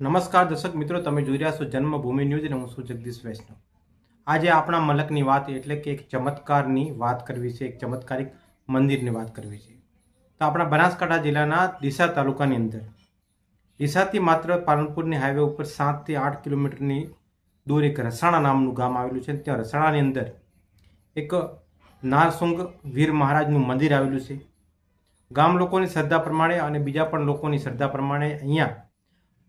નમસ્કાર દર્શક મિત્રો, તમે જોઈ રહ્યા છો જન્મભૂમિ ન્યૂઝ અને હું છું જગદીશ વૈષ્ણવ. આજે આપણા મલકની વાત એટલે કે એક ચમત્કારની વાત કરવી છે, એક ચમત્કારિક મંદિરની વાત કરવી છે. તો આપણા બનાસકાંઠા જિલ્લાના ડીસા તાલુકાની અંદર, ડીસાથી માત્ર પાલનપુરની હાઈવે ઉપર સાતથી આઠ કિલોમીટરની દૂર એક રસાણા નામનું ગામ આવેલું છે ત્યાં રસાણાની અંદર એક નારસુંગ વીર મહારાજનું મંદિર આવેલું છે. ગામ લોકોની શ્રદ્ધા પ્રમાણે અને બીજા પણ લોકોની શ્રદ્ધા પ્રમાણે અહીંયા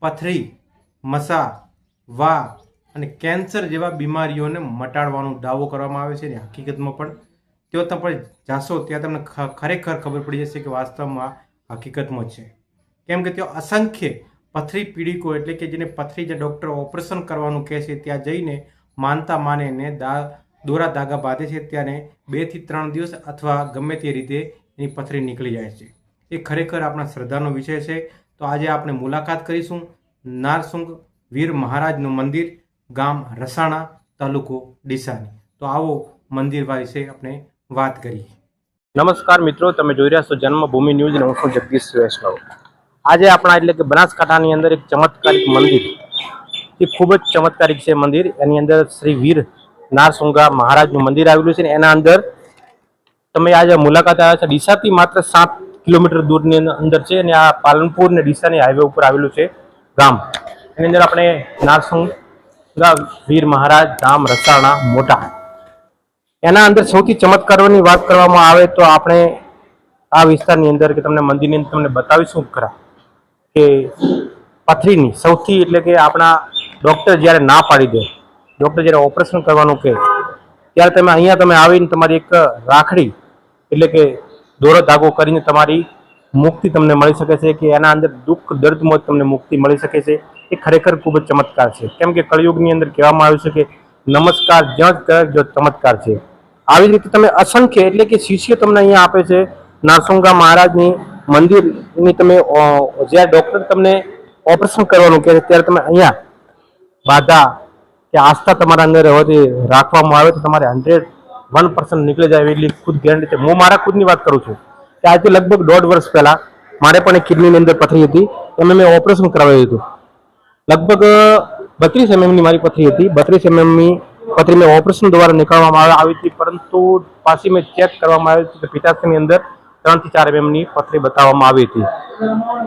પથરી, મસા, વા અને કેન્સર જેવા બીમારીઓને મટાડવાનો દાવો કરવામાં આવે છે અને હકીકતમાં પણ તેઓ તમે જાશો ત્યાં તમને ખરેખર ખબર પડી જશે કે વાસ્તવમાં હકીકતમાં છે. કેમ કે તેઓ અસંખ્ય પથરી પીડિકો એટલે કે જેને પથરી જે ડૉક્ટર ઓપરેશન કરવાનું કહે છે, ત્યાં જઈને માનતા માનેને દા, દોરા ધાગા બાંધે છે ત્યારે બેથી ત્રણ દિવસ અથવા ગમે તે રીતે એની પથરી નીકળી જાય છે. એ ખરેખર આપણા શ્રદ્ધાનો વિષય છે. તો આજે આપણે મુલાકાત કરીશું. નારસુંગ વીર મહારાજનું મંદિર, ગામ રસાણા, તાલુકો ડીસાની. તો આવો મંદિર વિશે આપણે વાત કરીએ. નમસ્કાર મિત્રો, તમે જોઈ રહ્યા છો જન્મભૂમિ ન્યૂઝ હું છું જગદીશ વૈષ્ણવ. આજે આપણા એટલે કે બનાસકાંઠાની અંદર એક ચમત્કારિક મંદિર. એ ખૂબ જ ચમત્કારિક છે મંદિર. એની અંદર શ્રી વીર નારસુંગા મહારાજનું મંદિર આવેલું છે ને એના અંદર તમે આજે મુલાકાત આવ્યા છે. ડીસાથી માત્ર સાત કિલોમીટર દૂરની અંદર છે અને આ પાલનપુર ને ડીસાની હાઈવે ઉપર આવેલું છે. ગામ. એની અંદર આપણે નારસુંગા વીર મહારાજ ગામ રસાણા, મોટા. એના અંદર સૌથી ચમત્કારોની વાત કરવામાં આવે તો આપણે આ વિસ્તારની અંદર કે તમને મંદિરની અંદર તમને બતાવીશું ખરા કે પથરીની સૌથી એટલે કે આપણા ડૉક્ટર જ્યારે ના પાડી દે ડૉક્ટર જ્યારે ઓપરેશન કરવાનું કહે, ત્યારે તમે અહીંયા તમે આવીને તમારી એક રાખડી એટલે કે દોરો ધાગો કરીને તમારી મુક્તિ તમને મળી શકે છે કે એના અંદર દુઃખ, દર્દમાં તમને મુક્તિ મળી શકે છે. એ ખરેખર ખૂબ જ ચમત્કાર છે. કેમ કે કળિયુગની અંદર કહેવામાં આવ્યું છે કે નમસ્કાર જ્યાં જ કરે જો ચમત્કાર છે. આવી રીતે તમે અસંખ્ય એટલે કે શિષ્ય તમને અહીંયા આપે છે. નારસુંગા મહારાજની મંદિરની તમે જ્યાં ડૉક્ટર તમને ઓપરેશન કરવાનું કહે છે, ત્યારે તમે અહીંયા બાધા કે આસ્થા તમારા અંદર હોવાથી રાખવામાં આવે તો તમારે હંડ્રેડ વન પર્સન્ટ નીકળી જાય એટલી ખુદ ગેરંટી છે. હું મારા ખુદની વાત કરું છું. કે આજે લગભગ દોઢ વર્ષ પહેલા મારે પણ એક કિડનીની અંદર પથરી હતી. એમાં મેં ઓપરેશન કરાવ્યું હતું. લગભગ બત્રીસ એમએમની મારી પથરી હતી. બત્રીસ એમએમની પથરી મેં ઓપરેશન દ્વારા નીકાળવામાં આવે- હતી, પરંતુ પાછી મેં ચેક કરવામાં આવી હતી કે પિતાશ્રીની અંદર ત્રણથી ચાર એમએમની પથરી બતાવવામાં આવી હતી.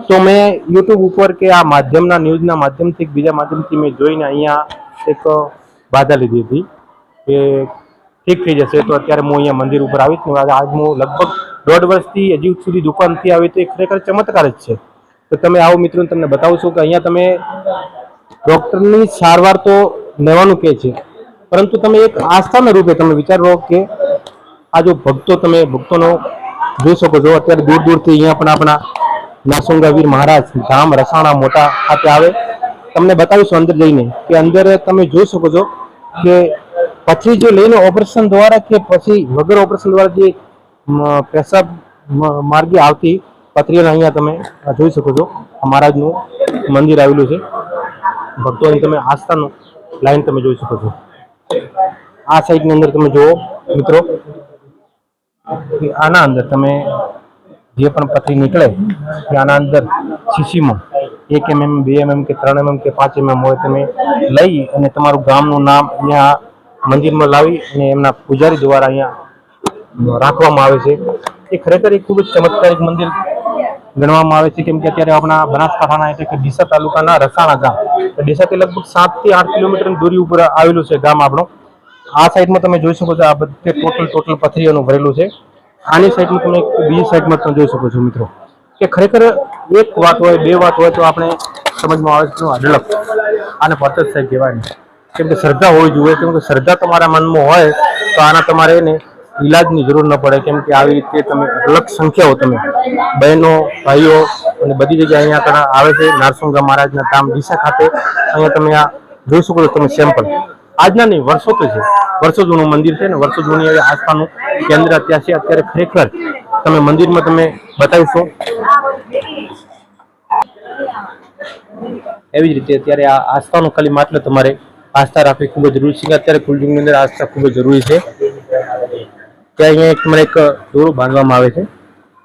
તો મેં યુટ્યુબ ઉપર કે આ માધ્યમના ન્યૂઝના માધ્યમથી બીજા માધ્યમથી મેં જોઈને અહીંયા એક બાધા લીધી હતી કે ઠીક થઈ જશે. તો અત્યારે હું અહીંયા મંદિર ઉપર આવીશ. ને આજ હું લગભગ દોઢ વર્ષથી હજી સુધી દુકાનથી આવી તો એ ખરેખર ચમત્કાર જ છે. તો તમે આવો મિત્રો તમને બતાવું છું કે અહીંયા તમે ડૉક્ટરની સારવાર તો લેવાનું કહે છે. પરંતુ તમે એક આસ્થાના રૂપે તમે વિચારો કે આ જો ભક્તો તમે ભક્તોનો જોઈ શકો છો. અત્યારે દૂર દૂરથી અહીંયા પણ આપણા નાસુંગા વીર મહારાજ ધામ રસાણા મોટા ખાતે આવે. તમને બતાવીશું અંદર જઈને કે અંદર તમે જોઈ શકો છો કે પછી જો લઈને ઓપરેશન દ્વારા કે પછી વગર ઓપરેશન દ્વારા જે પેશાબ માર્ગે આવતી પથરીઓને અહીંયા તમે જોઈ શકો છો. મહારાજનું મંદિર આવેલું છે. ભક્તોની તમે આસ્થાનું લાઈન તમે જોઈ શકો છો. આ સાઈડની અંદર તમે જુઓ મિત્રો આના અંદર તમે જે પણ પથરી નીકળે કે આના અંદર શીશીમાં એક એમએમ, બે એમએમ કે ત્રણ એમએમ કે પાંચ એમએમ હોય તમે લઈ અને તમારું ગામનું નામ અહીંયા મંદિરમાં લાવી અને એમના પૂજારી દ્વારા અહીંયા રાખવામાં આવે છે. એ ખરેખર એક ખૂબ જ ચમત્કારિક મંદિર ગણવામાં આવે છે. કેમ કે અત્યારે આપણા બનાસકાંઠાના એટલે કે ડીસા તાલુકાના રસાણા ગામ. ડીસાથી લગભગ સાતથી આઠ કિલોમીટર દૂરી ઉપર આવેલું છે ગામ આપણું. આ સાઈડમાં તમે જોઈ શકો છો આ બધે ટોટલ ટોટલ પથરીઓનું ભરેલું છે. આની સાઈડમાં તમે બીજી સાઈડમાં તમે જોઈ શકો છો મિત્રો. કે ખરેખર એક વાત હોય, બે વાત હોય તો આપણે સમજમાં આવે છે. અઢળક આને પતજ સાહેબ કહેવાય કેમ કે શ્રદ્ધા હોવી જોઈએ, કેમ કે શ્રદ્ધા તમારા મનમાં હોય તો આના તમારે એને ઇલાજની જરૂર ન પડે, કેમ કે આવી રીતે તમે અલગ સંખ્યાઓ તમે બહેનો, ભાઈઓ અને બધી જગ્યાએ અહીંયા કણા આવે છે નારસુંગા મહારાજના ધામ દિશા ખાતે. અહીંયા તમે આ જોઈ શકો છો તમે સેમ્પલ આજના નહીં, વર્ષો તો છે. વર્ષો જૂનું મંદિર છે ને, વર્ષો જૂની આસ્થાનું કેન્દ્ર અત્યારે છે, અત્યારે ખરેખર તમે મંદિરમાં તમે બતાવીશો એવી જ રીતે અત્યારે આ આસ્થાનું ખાલી માત્ર તમારે આસ્થા રાખવી ખૂબ જ જરૂરી છે. કે અત્યારે કુલયુગની અંદર આસ્થા ખૂબ જ જરૂરી છે. ત્યાં અહીંયા એક મને એક દોરો બાંધવામાં આવે છે.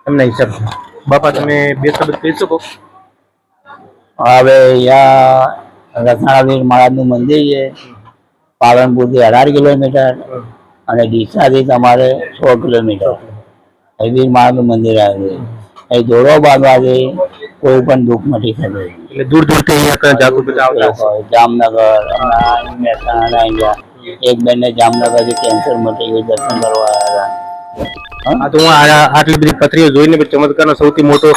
એમના હિસાબથી. બાપા, તમે બે શબ્દ કહી શકો? હવે અહીંયા મહારાજનું મંદિર છે. પાલનપુરથી અઢાર કિલોમીટર અને ડીસાથી તમારે સો કિલોમીટર. એ વીર મહારાજનું મંદિર આવ્યું છે. એ દોરો બાંધવાથી કોઈ પણ દુઃખ મટી થતું એટલે દૂર દૂરથી અહીંયા જાગૃત. જામનગર મહેસાણા ગયા એક બેનને જામનગરથી કેન્સર મટી ગયું દર્શન કરવા આવ્યા. હતા તો હું આટલી બધી પથરીઓ જોઈને ચમત્કારનો સૌથી મોટો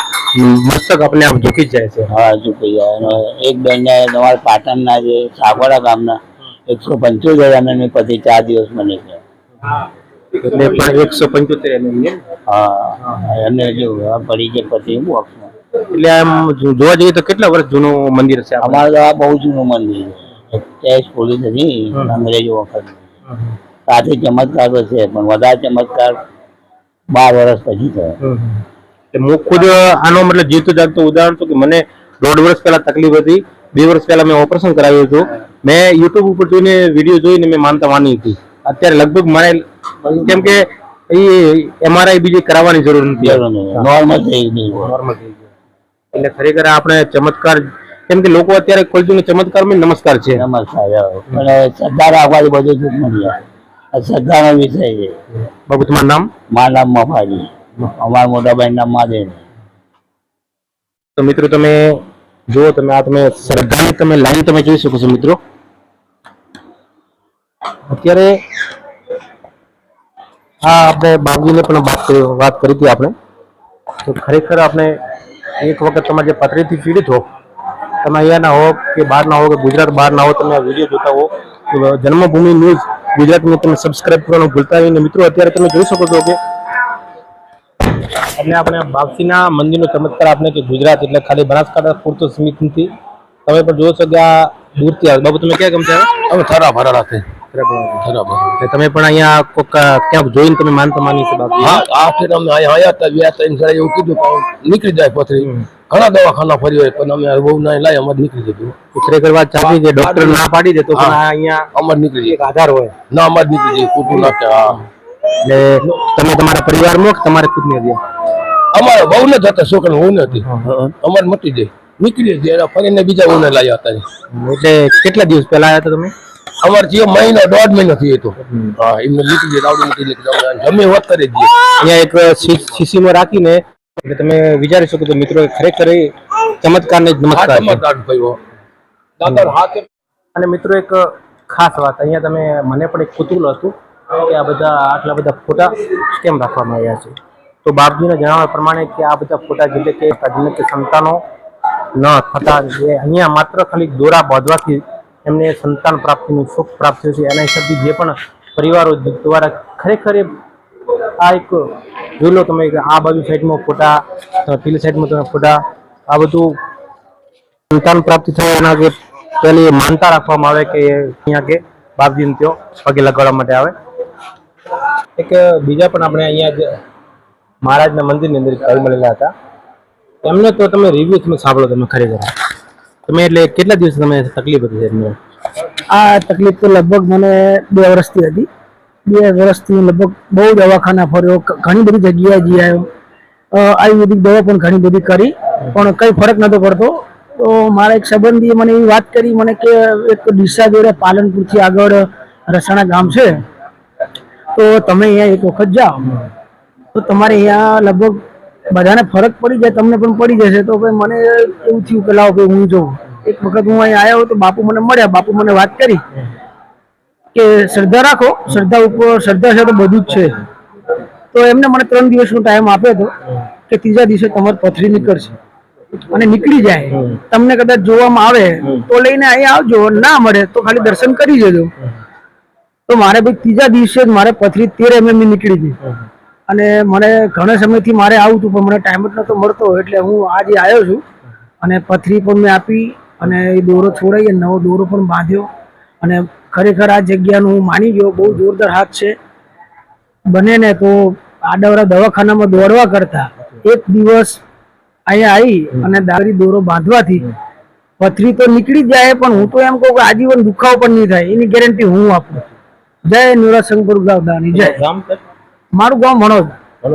મસ્તક આપણે આમ ઝૂકી જ જાય છે. હા ચૂકી જાય. એક બેનને તમારા પાટણના જે ગામના એકસો પંચોતેર એમએમની પતિ ચાર દિવસ બની છે. એટલે એકસો પંચોતેર હા એમને જો પડી છે પતિ બોક્સમાં એટલે આમ જોવા જઈએ તો કેટલા વર્ષ જૂનું મંદિર છે અમારે તો આ બહુ જૂનું મંદિર છે. ટેક્સ પોલીસ હતી. અંગ્રેજો વખત સાથે ચમત્કાર તો છે પણ વધારે ચમત્કાર બાર વર્ષ પછી થયો. હું ખુદ આનો મતલબ જીવતો જાગતો ઉદાહરણ છું કે મને દોઢ વર્ષ પહેલા તકલીફ હતી. બે વર્ષ પહેલા મેં ઓપરેશન કરાવ્યું હતું. મેં યુટ્યુબ ઉપર જોઈને વીડિયો જોઈને મેં માનતા માની હતી. અત્યારે લગભગ મને કેમ કે એ એમઆરઆઈ બીજી કરાવવાની જરૂર નથી. નોર્મલ થઈ ગઈ નોર્મલ થઈ એટલે ખરેખર આપણે ચમત્કાર કેમ કે લોકો અત્યારે કોઈ ચમત્કારમાં નમસ્કાર છે. નમસ્કાર રાખવાથી બધું દુઃખ મળી આ શ્રદ્ધાનો વિષય છે. બાબુ તમારું નામ? મારું નામ મફાજી. અમારા મોટાભાઈ નામ મહાદેવ તો મિત્રો તમે જુઓ તમે આ તમે શ્રદ્ધાની તમે લાઈન તમે જોઈ શકો છો મિત્રો. અત્યારે આ આપણે બાબુજીને પણ વાત વાત કરી હતી આપણે. તો ખરેખર આપણે એક વખત તમે જે પથરીથી પીડિત હો તમે અહીંયાના હો કે બહારના હો કે ગુજરાત બહારના હો, તમે વીડિયો જોતા હો જન્મભૂમિ ન્યૂઝ ગુજરાતને તમે સબસ્ક્રાઇબ કરવાનું ભૂલતા નહીં. મિત્રો, અત્યારે તમે જોઈ શકો છો કે એટલે આપણે બાપસીના મંદિરનો ચમત્કાર આપણે કે ગુજરાત એટલે ખાલી બનાસકાંઠા પૂરતો સીમિત નથી. તમે પણ છો કે આ દૂરથી આવે બાબુ તમે ક્યાં ગમતા? અમે થરા ભરાડા થઈ બરાબર તમે પણ અહીંયા કોક ક્યાંક જોઈને તમે માનતા માની છે બાપુ હા આ ફેર અમે અહીંયા આયા હતા વ્યા ત્રણ એવું કીધું પણ નીકળી જાય પથરી. ઘણા દવાખાના ફરી હોય પણ અમે બહુ ના લાય અમર નીકળી જતું. ખરેખર વાત ચાલી છે ડોક્ટર ના પાડી દે તો પણ આ અહીંયા અમર નીકળી જાય. આધાર હોય. ના અમર નીકળી જાય કુટુંબ ના એટલે તમે તમારા પરિવારમાં કે તમારે ખુદને દે. અમારે બહુ ન જતા છોકરા હું. નથી અમારે મટી જાય. નીકળી જાય ફરીને બીજા ઉને લાયા હતા. એટલે કેટલા દિવસ પહેલા આવ્યા હતા તમે? અમારે જે મહિનો દોઢ મહિનો થયો હતો. હા એમને લીધી જાય રાવડી નીકળી લીધી જમે વાત કરી દઈએ. અહીંયા એક શીશીમાં રાખીને એટલે તમે વિચારી શકો તો મિત્રો ખરેખર જ ભાઈ દાદા હાથે અને મિત્રો એક ખાસ વાત અહીંયા તમે મને પણ એક કુતુલ હતું કે આ બધા આટલા બધા ફોટા કેમ રાખવામાં આવ્યા છે? તો બાપજીને જણાવ્યા પ્રમાણે કે આ બધા ફોટા જેટલે કે સંતાનો ન થતા જે અહીંયા માત્ર ખાલી દોરા બાંધવાથી એમને સંતાન પ્રાપ્તિનું સુખ પ્રાપ્ત થયું છે. એના હિસાબથી જે પણ પરિવારો દ્વારા ખરેખર આ એક જોઈ લો તમે આ બાજુ સાઈડમાં ફોટા પેલી સાઈડમાં તમે ફોટા, આ બધું સંતાન પ્રાપ્તિ થાય. એના જે પેલી માનતા રાખવામાં આવે કે અહીંયા કે બાપજીને ત્યો પગે લગાડવા માટે આવે. એક બીજા પણ આપણે અહીંયા જ મહારાજના મંદિરની અંદર કવિ મળેલા હતા. એમને તો તમે રિવ્યુ તમે સાંભળો તમે ખરેખર. તમે એટલે કેટલા દિવસ તમે તકલીફ હતી એમને? આ તકલીફ તો લગભગ મને બે વર્ષથી હતી. બે વર્ષથી લગભગ બહુ દવાખાના ફર્યો ઘણી બધી જગ્યાએ જઈ આવ્યો. આયુર્વેદિક દવા પણ ઘણી બધી કરી, પણ કંઈ ફરક નતો પડતો. તો મારા એક સંબંધીએ મને એવી વાત કરી, મને કે એક ડીસા જોડે પાલનપુરથી આગળ રસાણા ગામ છે. તો તમે અહીંયા એક વખત જાઓ. તો તમારે અહીંયા લગભગ બધાને ફરક પડી જાય, તમને પણ પડી જશે. તો ભાઈ મને એવું થયું કે લાવો ભાઈ હું જોઉં. એક વખત હું અહીં આવ્યો તો બાપુ મને મળ્યા. બાપુ મને વાત કરી કે શ્રદ્ધા રાખો, શ્રદ્ધા ઉપર, શ્રદ્ધા છે તો બધું જ છે. તો એમને મને ત્રણ દિવસનો ટાઈમ આપ્યો હતો કે ત્રીજા દિવસે તમારી પથરી નીકળશે. અને નીકળી જાય. તમને કદાચ જોવામાં આવે તો લઈને અહીંયા આવજો. ના મળે તો ખાલી દર્શન કરી જજો તો મારે ભાઈ ત્રીજા દિવસે જ મારે પથરી તેર એમએમ નીકળી ગઈ. અને મને ઘણા સમયથી મારે આવું હતું, પણ મને ટાઈમ જ નહોતો મળતો, એટલે હું આજે આવ્યો છું. અને પથરી પણ મેં આપી, અને એ દોરો છોડાઈ અને નવો દોરો પણ બાંધ્યો. અને ખરેખર આ જગ્યાનું હું માની ગયો, બહુ જોરદાર હાથ છે. બને ને તો આડાવરા દવાખાનામાં દોડવા કરતા એક દિવસ અહીંયા આવી અને દારી દોરો બાંધવાથી પથરી તો નીકળી જાય, પણ હું તો એમ કહું કે આજીવન દુખાવો પણ નહીં થાય. એની ગેરંટી હું આપું. જય નિરાશંકર ગાવદાની, જય. મારું ગામ મણોદ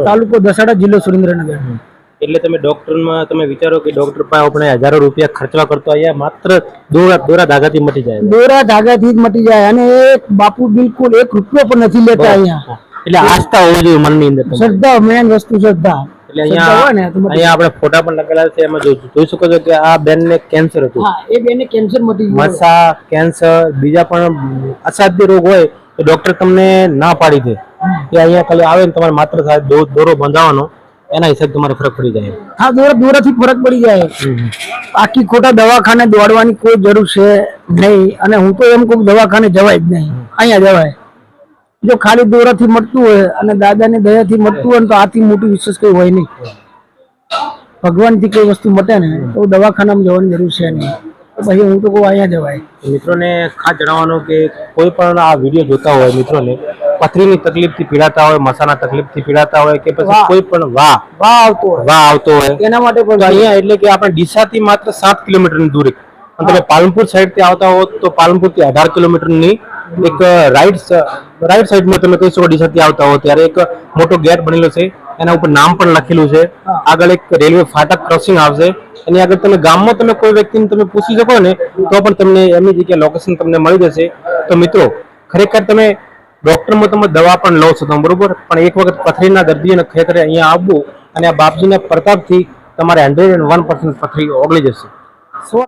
તાલુકો દસાડા જિલ્લો સુરેન્દ્રનગર. એટલે તમે ડોક્ટરમાં તમે વિચારો કે ડોક્ટર પાસે આપણે હજારો રૂપિયા ખર્ચવા કરતો અહીંયા માત્ર દોરા દોરા ધાગાથી મટી જાય. દોરા ધાગાથી જ મટી જાય અને એક બાપુ બિલકુલ એક રૂપિયો પણ નથી લેતા અહીંયા. એટલે આસ્થા હોવી જોઈએ મનની અંદર શ્રદ્ધા મેન વસ્તુ શ્રદ્ધા. એટલે અહીંયા અહીંયા આપણે ફોટા પણ લખેલા છે એમાં જોઈ શકો છો કે આ બેનને કેન્સર હતું. એ બેને કેન્સર મટી ગયું. મસા કેન્સર બીજા પણ અસાધ્ય રોગ હોય તો ડોક્ટર તમને ના પાડી દે. કે અહીંયા ખાલી આવે ને તમારે માત્ર દોરો બંધાવવાનો એના હિસાબે તમારે ફરક પડી જાય. હા દોરા દોરાથી ફરક પડી જાય. આખી ખોટા દવાખાને દોડવાની કોઈ જરૂર છે નહીં અને હું તો એમ કહું દવાખાને જવાય જ નહીં. અહીંયા જવાય. જો ખાલી દોરાથી મળતું હોય અને દાદાની દયાથી મળતું હોય તો આથી મોટી વિશેષ કઈ હોય નહીં. ભગવાનથી કઈ વસ્તુ મટે ને તો દવાખાનામાં જવાની જરૂર છે નહીં. તો પછી હું તો કહું અહીંયા જવાય. મિત્રોને ખાસ જણાવવાનું કે કોઈ પણ આ વીડિયો જોતા હોય મિત્રોને પથરીની તકલીફથી પીડાતા હોય મસાના તકલીફથી પીડાતા હોય કે પછી કોઈ પણ વાહ. વાહ આવતો હોય. વાહ આવતો હોય. એના માટે પણ અહીંયા એટલે કે આપણે ડીસાથી માત્ર સાત કિલોમીટરની દૂરી. અને તમે પાલનપુર સાઈડથી આવતા હો તો પાલનપુરથી અઢાર કિલોમીટરની એક રાઈટ રાઈટ સાઈડમાં તમે કહી શકો ડીસાથી આવતા હો ત્યારે એક મોટો ગેટ બનેલો છે. એના ઉપર નામ પણ લખેલું છે. આગળ એક રેલવે ફાટક ક્રોસિંગ આવશે. એની આગળ તમે ગામમાં તમે કોઈ વ્યક્તિને તમે પૂછી શકો ને તો પણ તમને એમની જગ્યાએ લોકેશન તમને મળી જશે. તો મિત્રો ખરેખર તમે ડોક્ટરમાં તમે દવા પણ લો છો તમે બરોબર? પણ એક વખત પથરીના દર્દીઓને ખેતરે અહીંયા આવવું અને આ બાપજીના પ્રતાપથી તમારે હંડ્રેડ એન્ડ વન પર્સન્ટ પથરી ઓગળી જશે.